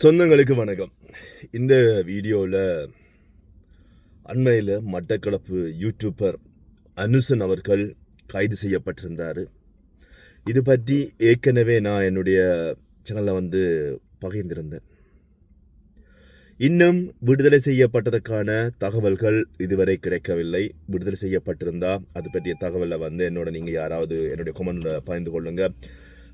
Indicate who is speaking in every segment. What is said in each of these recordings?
Speaker 1: சொந்தங்களுக்கு வணக்கம். இந்த வீடியோவில் அண்மையில் மட்டக்களப்பு யூடியூபர் அனுசன் அவர்கள் கைது செய்யப்பட்டிருந்தார். இது பற்றி ஏற்கனவே நான் என்னுடைய சேனலில் வந்து பகிர்ந்திருந்தேன். இன்னும் விடுதலை செய்யப்பட்டதற்கான தகவல்கள் இதுவரை கிடைக்கவில்லை. விடுதலை செய்யப்பட்டிருந்தா அது பற்றிய தகவலை வந்து என்னோட நீங்கள் யாராவது என்னுடைய கொமெண்டில் பகிர்ந்து கொள்ளுங்கள்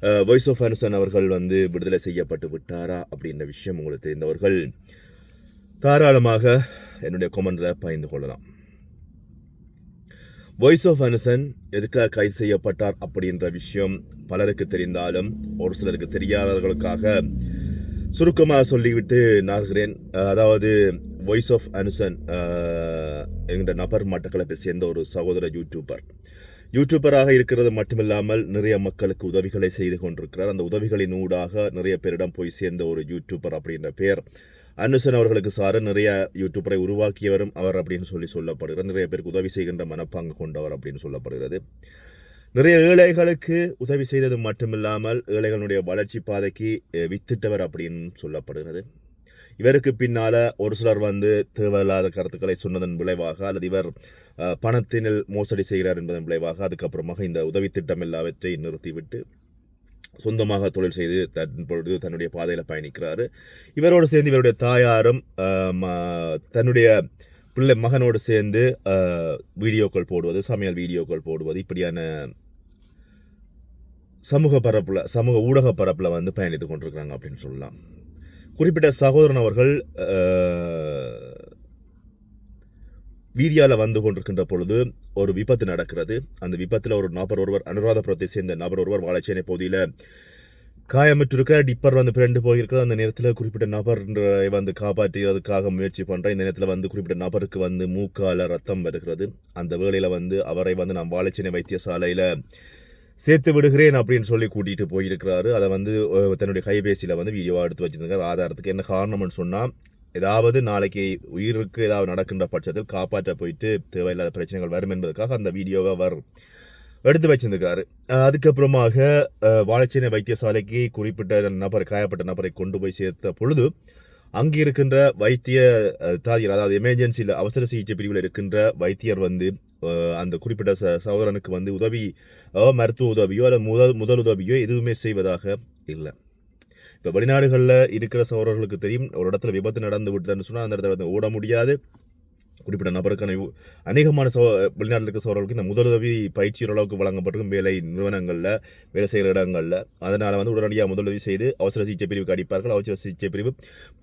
Speaker 1: வாய்ஸ் ஆஃப் அனுசன் அவர்கள் வந்து விடுதலை செய்யப்பட்டு விட்டாரா அப்படின்ற விஷயம் உங்களுக்கு தெரிந்தவர்கள் தாராளமாக என்னுடைய கொமெண்டில் பயந்து கொள்ளலாம். வாய்ஸ் ஆஃப் அனுசன் எதுக்காக கைது செய்யப்பட்டார் அப்படின்ற விஷயம் பலருக்கு தெரிந்தாலும் ஒரு சிலருக்கு தெரியாதவர்களுக்காக சுருக்கமாக சொல்லிவிட்டு நார்கிறேன் அதாவது வாய்ஸ் ஆஃப் அனுசன் என்கிற நபர் மட்டக்களப்பை சேர்ந்த ஒரு சகோதர யூடியூபர் யூடியூபராக இருக்கிறது மட்டுமில்லாமல் நிறைய மக்களுக்கு உதவிகளை செய்து கொண்டிருக்கிறார். அந்த உதவிகளின் ஊடாக நிறைய பேரிடம் போய் சேர்ந்த ஒரு யூடியூபர் அப்படின்ற பேர் அனுசன் அவர்களுக்கு சார நிறைய யூடியூபரை உருவாக்கியவரும் அவர் அப்படின்னு சொல்லி சொல்லப்படுகிறார். நிறைய பேருக்கு உதவி செய்கின்ற மனப்பாங்கு கொண்டவர் அப்படின்னு சொல்லப்படுகிறது. நிறைய ஏழைகளுக்கு உதவி செய்தது மட்டுமில்லாமல் ஏழைகளுடைய வளர்ச்சி பாதைக்கு வித்திட்டவர் அப்படின்னு சொல்லப்படுகிறது. இவருக்கு பின்னால் ஒரு சிலர் வந்து தேவையில்லாத கருத்துக்களை சொன்னதன் விளைவாக அல்லது இவர் பணத்தினில் மோசடி செய்கிறார் என்பதன் விளைவாக அதுக்கப்புறமாக இந்த உதவி திட்டம் எல்லாவற்றை நிறுத்திவிட்டு சொந்தமாக தொழில் செய்து தற்பொழுது தன்னுடைய பாதையில் பயணிக்கிறார். இவரோடு சேர்ந்து இவருடைய தாயாரும் தன்னுடைய பிள்ளை மகனோடு சேர்ந்து வீடியோக்கள் போடுவது சமையல் வீடியோக்கள் போடுவது இப்படியான சமூக பரப்பில் சமூக ஊடக பரப்பில் வந்து பயணித்து கொண்டிருக்கிறாங்க அப்படின்னு சொல்லலாம். குறிப்பிட்ட சகோதரன் அவர்கள் வீதியால் வந்து கொண்டிருக்கின்ற பொழுது ஒரு விபத்து நடக்கிறது. அந்த விபத்தில் ஒரு நபர் ஒருவர் அனுராதபுரத்தை சேர்ந்த நபர் ஒருவர் வாழைச்சேனை பகுதியில் காயமிட்டிருக்க டிப்பர் வந்து பிறண்டு போயிருக்கிறது. அந்த நேரத்தில் குறிப்பிட்ட நபர் வந்து காப்பாற்றுவதற்காக முயற்சி பண்ணுறேன் இந்த நேரத்தில் வந்து குறிப்பிட்ட நபருக்கு வந்து மூக்கால ரத்தம் வருகிறது. அந்த வேளையில் வந்து அவரை வந்து நாம் வாழைச்சேனை வைத்தியசாலையில் சேர்த்து விடுகிறேன் அப்படின்னு சொல்லி கூட்டிகிட்டு போயிருக்கிறாரு. அதை வந்து தன்னுடைய கைபேசியில் வந்து வீடியோவாக எடுத்து வச்சுருக்காரு ஆதாரத்துக்கு என்ன காரணம்னு சொன்னால் ஏதாவது நாளைக்கு உயிருக்கு ஏதாவது நடக்கின்ற பட்சத்தில் காப்பாற்ற போயிட்டு தேவையில்லாத பிரச்சனைகள் வரும் என்பதற்காக அந்த வீடியோவை அவர் எடுத்து வச்சிருந்துக்காரு அதுக்கப்புறமாக வாழைச்சேனை வைத்தியசாலைக்கு குறிப்பிட்ட நபர் காயப்பட்ட நபரை கொண்டு போய் சேர்த்த பொழுது அங்கே இருக்கின்ற வைத்திய தாதியர் அதாவது எமர்ஜென்சியில் அவசர சிகிச்சை பிரிவில் இருக்கின்ற வைத்தியர் வந்து அந்த குறிப்பிட்ட ச சகோதரனுக்கு வந்து உதவி மருத்துவ உதவியோ அல்லது முதல் முதல் உதவியோ எதுவுமே செய்வதாக இல்லை. இப்போ வெளிநாடுகளில் இருக்கிற சகோதரர்களுக்கு தெரியும் ஒரு இடத்துல விபத்து நடந்து விட்டுதுன்னு சொன்னால் அந்த இடத்துல வந்து ஓட முடியாது. குறிப்பிட்ட நபருக்கான அநேகமான சோ வெளிநாட்டில் இருக்க சோழர்களுக்கு இந்த முதலுதவி பயிற்சி ஓரளவுக்கு வழங்கப்பட்டிருக்கும் வேலை நிறுவனங்களில் வேலை செய்கிற இடங்களில். அதனால் வந்து உடனடியாக முதலுதவி செய்து அவசர சிகிச்சை பிரிவுக்கு அடிப்பார்கள். அவசர சிகிச்சை பிரிவு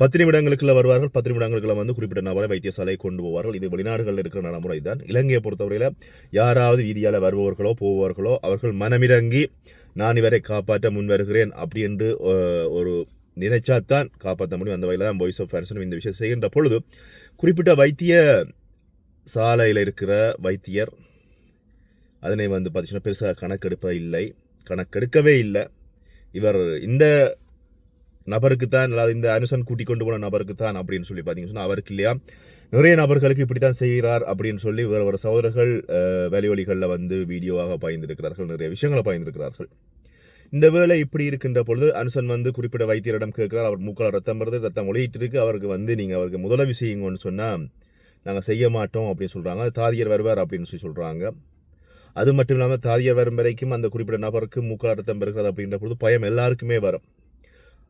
Speaker 1: பத்து நிமிடங்களுக்குள்ள வருவார்கள். பத்து நிமிடங்களுக்குள்ள வந்து குறிப்பிட்ட நபரை வைத்தியசாலை கொண்டு போவார்கள். இது வெளிநாடுகளில் இருக்கிற நடைமுறை தான். இலங்கையை பொறுத்தவரையில் யாராவது வீதியால் வருபவர்களோ போவார்களோ அவர்கள் மனமிறங்கி நான் இவரை காப்பாற்ற முன் வருகிறேன் அப்படி என்று ஒரு நினைச்சா தான் காப்பாற்ற முடியும். அந்த வகையில் தான் வாய்ஸ் ஆஃப் ஃபேன்ஸும் இந்த விஷயம் செய்கின்ற பொழுது குறிப்பிட்ட வைத்திய சாலையில் இருக்கிற வைத்தியர் அதனை வந்து பார்த்தீங்கன்னா பெருசாக கணக்கெடுப்ப இல்லை. கணக்கெடுக்கவே இல்லை. இவர் இந்த நபருக்கு தான் அதாவது இந்த அனுசன் கூட்டி கொண்டு போன நபருக்கு தான் அப்படின்னு சொல்லி பார்த்தீங்கன்னு சொன்னால் அவருக்கு இல்லையா? நிறைய நபர்களுக்கு இப்படி தான் செய்கிறார் அப்படின்னு சொல்லி வேறு ஒரு சகோதரர்கள் அஹ், வந்து வீடியோவாக பாய்ந்திருக்கிறார்கள் நிறைய விஷயங்களை பாய்ந்திருக்கிறார்கள். இந்த வேலை இப்படி இருக்கின்ற பொழுது அனுசன் வந்து குறிப்பிட்ட வைத்தியரிடம் கேட்கிறார். அவர் மூக்கால் ரத்தம் வருது ரத்தம் ஒளியிட்டு இருக்கு அவருக்கு வந்து நீங்கள் அவருக்கு முதலவி செய்யுங்கன்னு சொன்னால் நாங்கள் செய்ய மாட்டோம் அப்படின்னு சொல்கிறாங்க தாதியர் வருவார் அப்படின்னு சொல்லி சொல்கிறாங்க அது மட்டும் இல்லாமல் தாதியர் வரும் வரைக்கும் அந்த குறிப்பிட்ட நபருக்கு மூக்கால் ரத்தம் பெறுகிறது அப்படின்ற பொழுது பயம் எல்லாருக்குமே வரும்.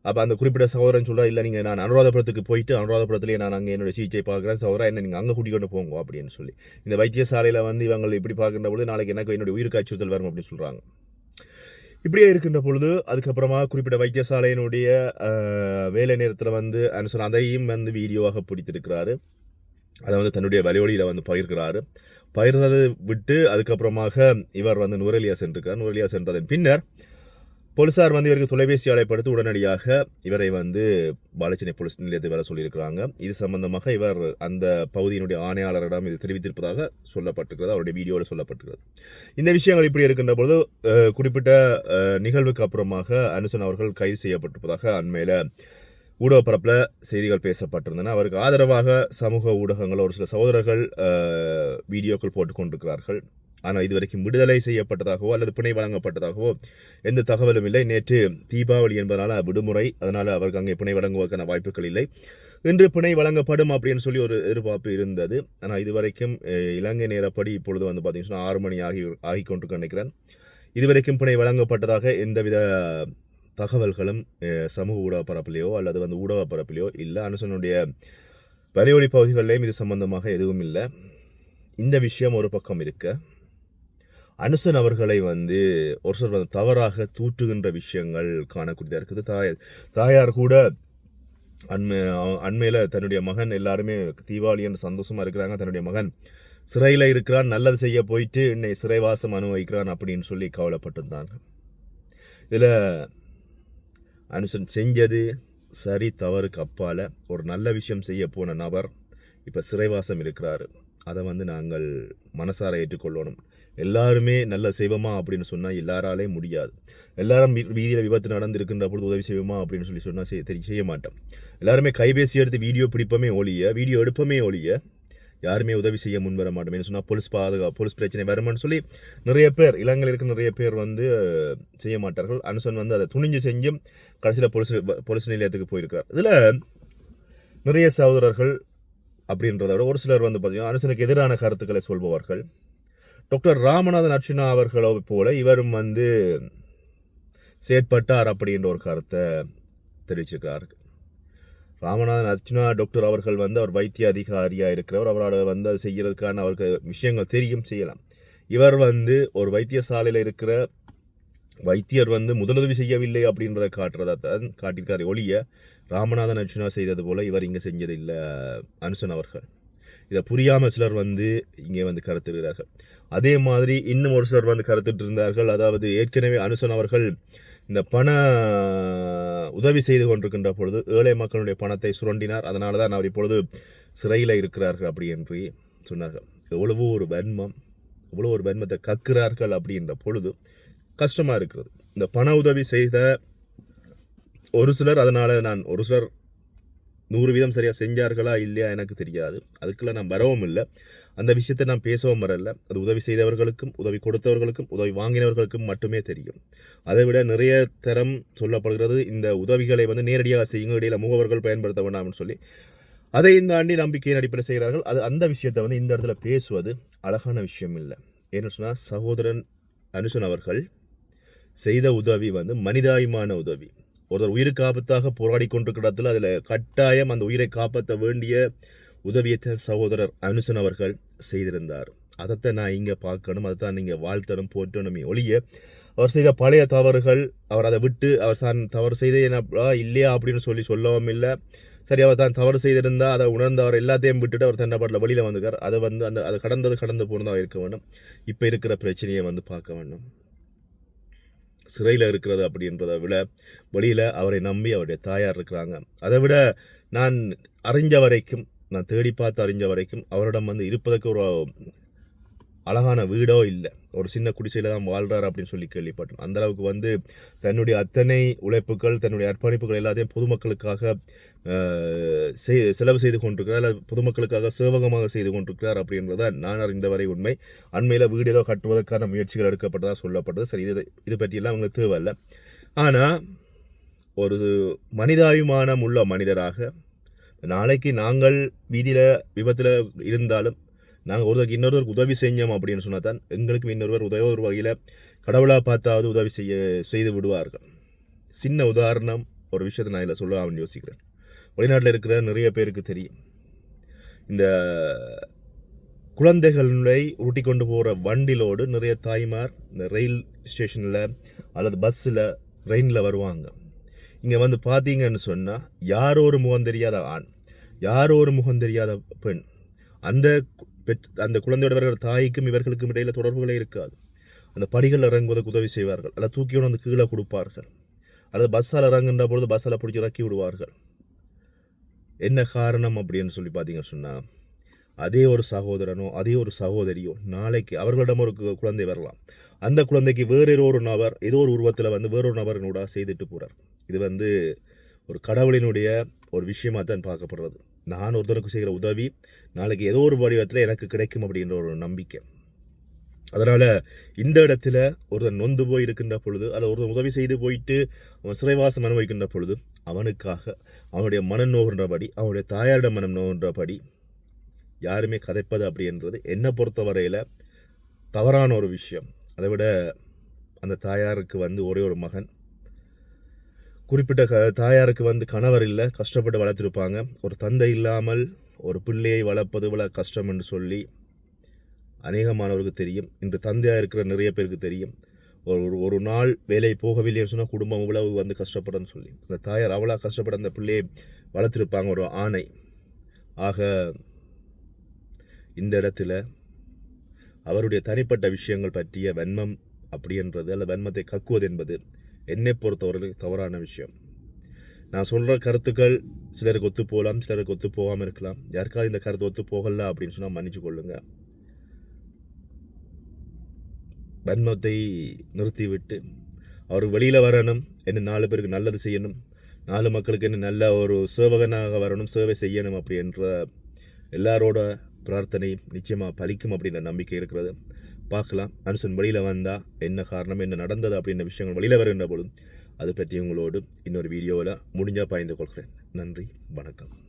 Speaker 1: அப்போ அந்த குறிப்பிட்ட சகோதரன் சொல்கிறார் இல்லை நீங்கள் நான் அனுராதபுரத்துக்கு போயிட்டு அனுராதபுரத்துலேயே நான் அங்கே என்னுடைய சிகிச்சை பார்க்குறேன். சகோதரா என்ன நீங்கள் அங்கே கூட்டிக்கொண்டு போங்க அப்படின்னு சொல்லி. இந்த வைத்தியசாலையில் வந்து இவங்க இப்படி பார்க்குற பொழுது நாளைக்கு எனக்கு என்னுடைய உயிருக்கு அச்சுறுத்தல் வரும் அப்படின்னு சொல்கிறாங்க இப்படியே இருக்கின்ற பொழுது அதுக்கப்புறமா குறிப்பிட்ட வைத்தியசாலையினுடைய வேலை நேரத்தில் வந்து சொன்ன அதையும் வந்து வீடியோவாக பிடித்திருக்கிறாரு. அதை வந்து தன்னுடைய வலியொலியில் வந்து பகிர்கிறாரு. பகிர்ந்ததை விட்டு அதுக்கப்புறமாக இவர் வந்து நுரலியா சென்றிருக்கிறார். நுரலியா சென்றதன் பின்னர் போலீஸார் வந்து இவருக்கு தொலைபேசி அழைப்படுத்தி உடனடியாக இவரை வந்து பாலச்சனை போலீஸ் நிலையத்தை வர சொல்லியிருக்கிறாங்க. இது சம்பந்தமாக இவர் அந்த பகுதியினுடைய ஆணையாளரிடம் இது தெரிவித்திருப்பதாக சொல்லப்பட்டிருக்கிறது. அவருடைய வீடியோவில் சொல்லப்பட்டிருக்கிறது. இந்த விஷயங்கள் இப்படி இருக்கின்ற பொழுது குறிப்பிட்ட நிகழ்வுக்கு அப்புறமாக அனுசன் அவர்கள் கைது செய்யப்பட்டிருப்பதாக அண்மையில் ஊடக பரப்பில் செய்திகள் பேசப்பட்டிருந்தன. அவருக்கு ஆதரவாக சமூக ஊடகங்கள் ஒரு சில சகோதரர்கள் வீடியோக்கள் போட்டுக்கொண்டிருக்கிறார்கள் ஆனால் இதுவரைக்கும் விடுதலை செய்யப்பட்டதாகவோ அல்லது பிணை வழங்கப்பட்டதாகவோ எந்த தகவலும் இல்லை. நேற்று தீபாவளி என்பதனால் விடுமுறை அதனால் அவருக்கு அங்கே பிணை வழங்குவதற்கான வாய்ப்புகள் இல்லை. இன்று பிணை வழங்கப்படும் அப்படின்னு சொல்லி ஒரு எதிர்பார்ப்பு இருந்தது. ஆனால் இதுவரைக்கும் இலங்கை நேரப்படி இப்பொழுது வந்து பார்த்தீங்கன்னா ஆறு மணி ஆகி ஆகி கொண்டு நினைக்கிறேன். இதுவரைக்கும் பிணை வழங்கப்பட்டதாக எந்தவித தகவல்களும் சமூக ஊடக பரப்பிலையோ அல்லது வந்து ஊடக பரப்பிலையோ இல்லை. அனுசனுடைய வரையொலி பகுதிகளிலேயும் இது சம்பந்தமாக எதுவும் இல்லை. இந்த விஷயம் ஒரு பக்கம் இருக்க அனுசன் அவர்களை வந்து ஒரு சிலர் வந்து தவறாக தூற்றுகின்ற விஷயங்கள் காணக்கூடியதாக இருக்குது. தாயார் தாயார் கூட அண்மை அண்மையில் தன்னுடைய மகன் எல்லாருமே தீபாவளி என்று சந்தோஷமாக இருக்கிறாங்க. தன்னுடைய மகன் சிறையில் இருக்கிறான் நல்லது செய்ய போயிட்டு என்னை சிறைவாசம் அனுபவிக்கிறான் அப்படின்னு சொல்லி கவலைப்பட்டிருந்தாங்க. இதில் அனுசன் செஞ்சது சரி தவறுக்கு அப்பால் ஒரு நல்ல விஷயம் செய்ய போன நபர் இப்போ சிறைவாசம் இருக்கிறாரு. அதை வந்து நாங்கள் மனசார ஏற்றுக்கொள்ளணும். எல்லாருமே நல்ல செய்வோமா அப்படின்னு சொன்னால் எல்லாராலே முடியாது. எல்லாரும் வீதியில் விபத்து நடந்திருக்கின்ற பொழுது உதவி செய்வோமா அப்படின்னு சொல்லி சொன்னால் செய்ய செய்ய மாட்டோம். எல்லாருமே கைபேசி எடுத்து வீடியோ பிடிப்போமே ஒழிய வீடியோ எடுப்போமே ஒழிய யாருமே உதவி செய்ய முன் வர மாட்டோம். என்ன சொன்னால் போலீஸ் பாதுகா போலீஸ் பிரச்சனை வருமானு சொல்லி நிறைய பேர் இலங்கையில் இருக்க நிறைய பேர் வந்து செய்ய மாட்டார்கள். அனுசன் வந்து அதை துணிஞ்சு செஞ்சும் கடைசியில் போலீஸ் போலீஸ் நிலையத்துக்கு போயிருக்கார் இதில் நிறைய சகோதரர்கள் அப்படின்றத விட ஒரு சிலர் வந்து பார்த்தீங்கன்னா அனுசனுக்கு எதிரான கருத்துக்களை சொல்பவர்கள். டாக்டர் ராமநாதன் அர்ச்சனா அவர்களோ போல இவரும் வந்து செயற்பட்டார் அப்படின்ற ஒரு கருத்தை தெரிவிச்சிருக்கிறார். ராமநாதன் அர்ச்சனா டாக்டர் அவர்கள் வந்து அவர் வைத்திய அதிகாரியாக இருக்கிறவர். அவரோட வந்து அது செய்கிறதுக்கான அவருக்கு விஷயங்கள் தெரியும் செய்யலாம். இவர் வந்து ஒரு வைத்தியசாலையில் இருக்கிற வைத்தியர் வந்து முதலுதவி செய்யவில்லை அப்படின்றத காட்டுறதை தான் காட்டியிருக்காரு. ஒழிய ராமநாதன் அர்ஜுனா செய்தது போல இவர் இங்கே செஞ்சதில்லை அனுசன் அவர்கள். இதை புரியாமல் சிலர் வந்து இங்கே வந்து கருத்துகிறார்கள் அதே மாதிரி இன்னும் ஒரு சிலர் வந்து கருத்துட்டு இருந்தார்கள் அதாவது ஏற்கனவே அனுசன் அவர்கள் இந்த பண உதவி செய்து கொண்டிருக்கின்ற பொழுது ஏழை மக்களுடைய பணத்தை சுரண்டினார். அதனால தான் அவர் இப்பொழுது சிறையில் இருக்கிறார்கள் அப்படி என்று சொன்னார்கள். எவ்வளவோ ஒரு வன்மம் எவ்வளோ ஒரு வன்மத்தை கக்குறார்கள் அப்படின்ற பொழுது கஷ்டமாக இருக்கிறது. இந்த பண உதவி செய்த ஒரு சிலர் அதனால் நான் ஒரு சிலர் நூறு வீதம் சரியாக செஞ்சார்களா இல்லையா எனக்கு தெரியாது. அதுக்குள்ளே நான் வரவும் இல்லை. அந்த விஷயத்தை நான் பேசவும் வரல. அது உதவி செய்தவர்களுக்கும் உதவி கொடுத்தவர்களுக்கும் உதவி வாங்கினவர்களுக்கும் மட்டுமே தெரியும். அதை விட நிறைய தரம் சொல்லப்படுகிறது. இந்த உதவிகளை வந்து நேரடியாக செய்யுங்க இடையில முகவர்கள் பயன்படுத்த வேண்டாம்னு சொல்லி. அதையும் தாண்டி நம்பிக்கையின் அடிப்படையில் செய்கிறார்கள். அது அந்த விஷயத்தை வந்து இந்த இடத்துல பேசுவது அழகான விஷயம் இல்லை. ஏன்னு சொன்னால் சகோதரன் அனுசன் அவர்கள் செய்த உதவி வந்து மனிதாயமான உதவி. ஒருத்தர் உயிருக்கு ஆபத்தாக போராடி கொண்டிருக்கிற அதில் கட்டாயம் அந்த உயிரை காப்பாற்ற வேண்டிய உதவியை சகோதரர் அனுசன் அவர்கள் செய்திருந்தார். அதைத்தான் நான் இங்கே பார்க்கணும் அதை தான் நீங்கள் வாழ்த்தணும் போற்றணுமே ஒழிய அவர் செய்த பழைய தவறுகள் அவர் அதை விட்டு அவர் தான் தவறு செய்த என்ன இல்லையா அப்படின்னு சொல்லி சொல்லவும் இல்லை. சரி அவர் தான் தவறு செய்திருந்தா அதை உணர்ந்து அவர் எல்லாத்தையும் விட்டுட்டு அவர் தண்டப்பாட்டில் வெளியில் வந்துக்கார் அதை வந்து அந்த அது கடந்தது கடந்து போனதாக இருக்க வேண்டும். இப்போ இருக்கிற பிரச்சனையை வந்து பார்க்க வேண்டும். சிறையில் இருக்கிறது அப்படின்றத விட வெளியில் அவரை நம்பி அவருடைய தாயார் இருக்கிறாங்க. அதை விட நான் அறிஞ்ச வரைக்கும் நான் தேடி பார்த்து அறிஞ்ச வரைக்கும் அவரிடம் வந்து இருப்பதற்கு ஒரு அழகான வீடோ இல்லை. ஒரு சின்ன குடிசையில் தான் வாழ்கிறார் அப்படின்னு சொல்லி கேள்விப்பட்டேன் அந்தளவுக்கு வந்து தன்னுடைய அத்தனை உழைப்புகள் தன்னுடைய அர்ப்பணிப்புகள் எல்லாத்தையும் பொதுமக்களுக்காக செய்- செலவு செய்து கொண்டிருக்கிறார். அல்லது பொதுமக்களுக்காக சேவகமாக செய்து கொண்டிருக்கிறார் அப்படின்றத நான் அறிந்த வரை உண்மை. அண்மையில் வீடு ஏதோ கட்டுவதற்கான முயற்சிகள் எடுக்கப்பட்டதாக சொல்லப்பட்டது. சரி இது இது பற்றியெல்லாம் அவங்களுக்கு தேவையில்லை. ஆனால் ஒரு மனிதாபிமானம் உள்ள மனிதராக நாளைக்கு நாங்கள் வீதியில் விபத்தில் இருந்தாலும் நாங்கள் ஒருத்தருக்கு இன்னொருவருக்கு உதவி செஞ்சோம் அப்படின்னு சொன்னால் தான் எங்களுக்கும் இன்னொருவர் உதவி ஒரு வகையில் கடவுளாக பார்த்தாவது உதவி செய்ய செய்து விடுவார்கள். சின்ன உதாரணம் ஒரு விஷயத்தை நான் இதில் சொல்லலாம்னு யோசிக்கிறேன். வெளிநாட்டில் இருக்கிற நிறைய பேருக்கு தெரியும். இந்த குழந்தைகளை உருட்டி கொண்டு போகிற வண்டிலோடு நிறைய தாய்மார் இந்த ரயில் ஸ்டேஷனில் அல்லது பஸ்ஸில் ட்ரெயினில் வருவாங்க. இங்கே வந்து பார்த்தீங்கன்னு சொன்னால் யாரோ ஒரு முகம் தெரியாத ஆண் யாரோ ஒரு முகம் தெரியாத பெண் அந்த பெற் அந்த குழந்தையோட வருகிற தாய்க்கும் இவர்களுக்கும் இடையில் தொடர்புகளே இருக்காது. அந்த படிகள் இறங்குவதற்கு உதவி செய்வார்கள். அல்லது தூக்கி வந்து கீழே கொடுப்பார்கள். அல்லது பஸ்ஸால் இறங்குன்ற பொழுது பஸ்ஸால் பிடிச்சி இறக்கி விடுவார்கள். என்ன காரணம் அப்படின்னு சொல்லி பார்த்தீங்கன்னு சொன்னால் அதே ஒரு சகோதரனோ அதே ஒரு சகோதரியோ நாளைக்கு அவர்களிடம் ஒரு கு- குழந்தை வரலாம். அந்த குழந்தைக்கு வேறொரு ஒரு நபர் ஏதோ ஒரு உருவத்தில் வந்து வேறொரு நபரினோட செய்துட்டு போகிறார் இது வந்து ஒரு கடவுளினுடைய ஒரு விஷயமாக தான் பார்க்கப்படுறது. நான் ஒருத்தனுக்கு செய்கிற உதவி நாளைக்கு ஏதோ ஒரு வடிவத்தில் எனக்கு கிடைக்கும் அப்படின்ற ஒரு நம்பிக்கை. அதனால் இந்த இடத்துல ஒருத்தன் நொந்து போய் இருக்கின்ற பொழுது அல்ல ஒருத்தன் உதவி செய்து போயிட்டு அவன் சிறைவாசம் அனுபவிக்கின்ற பொழுது அவனுக்காக அவனுடைய மனம் நோகின்றபடி அவனுடைய தாயாரிடம் மனம் நோகின்றபடி யாருமே கதைப்பது அப்படின்றது என்னை பொறுத்தவரையில் தவறான ஒரு விஷயம். அதை விட அந்த தாயாருக்கு வந்து ஒரே ஒரு மகன் குறிப்பிட்ட க தாயாருக்கு வந்து கணவர் இல்லை கஷ்டப்பட்டு வளர்த்துருப்பாங்க. ஒரு தந்தை இல்லாமல் ஒரு பிள்ளையை வளர்ப்பது இவ்வளோ கஷ்டம் என்று சொல்லி அநேகமானவருக்கு தெரியும். இன்று தந்தையாக இருக்கிற நிறைய பேருக்கு தெரியும். ஒரு ஒரு- ஒரு நாள் வேலை போகவில்லைன்னு சொன்னால் குடும்பம் இவ்வளவு வந்து கஷ்டப்படுன்னு சொல்லி. அந்த தாயார் அவ்வளோ கஷ்டப்பட அந்த பிள்ளையை வளர்த்துருப்பாங்க ஒரு ஆணை. ஆக இந்த இடத்துல அவருடைய தனிப்பட்ட விஷயங்கள் பற்றிய வன்மம் அப்படின்றது அல்ல வன்மத்தை கக்குவது என்பது என்னை பொறுத்தவரையில் தவறான விஷயம். நான் சொல்கிற கருத்துக்கள் சிலருக்கு ஒத்து போகலாம் சிலருக்கு ஒத்து போகாமல் இருக்கலாம். யாருக்காவது இந்த கருத்து ஒத்து போகல அப்படின்னு சொன்னால் மன்னிச்சு கொள்ளுங்க. வன்மத்தை நிறுத்திவிட்டு அவர் வெளியில் வரணும் என்ன நாலு பேருக்கு நல்லது செய்யணும் நாலு மக்களுக்கு என்ன நல்ல ஒரு சேவகனாக வரணும் சேவை செய்யணும் அப்படின்ற எல்லாரோட பிரார்த்தனை நிச்சயமாக பலிக்கும் அப்படின்ற நம்பிக்கை இருக்கிறது. பார்க்கலாம். அனுசன் வெளியில் வந்தால் என்ன காரணம் என்ன நடந்தது அப்படின்ற விஷயங்கள் வெளியில் வருகின்ற பொழுது அது பற்றி உங்களோடு இன்னொரு வீடியோவில் முடிஞ்சால் பாய்ந்து கொள்கிறேன். நன்றி வணக்கம்.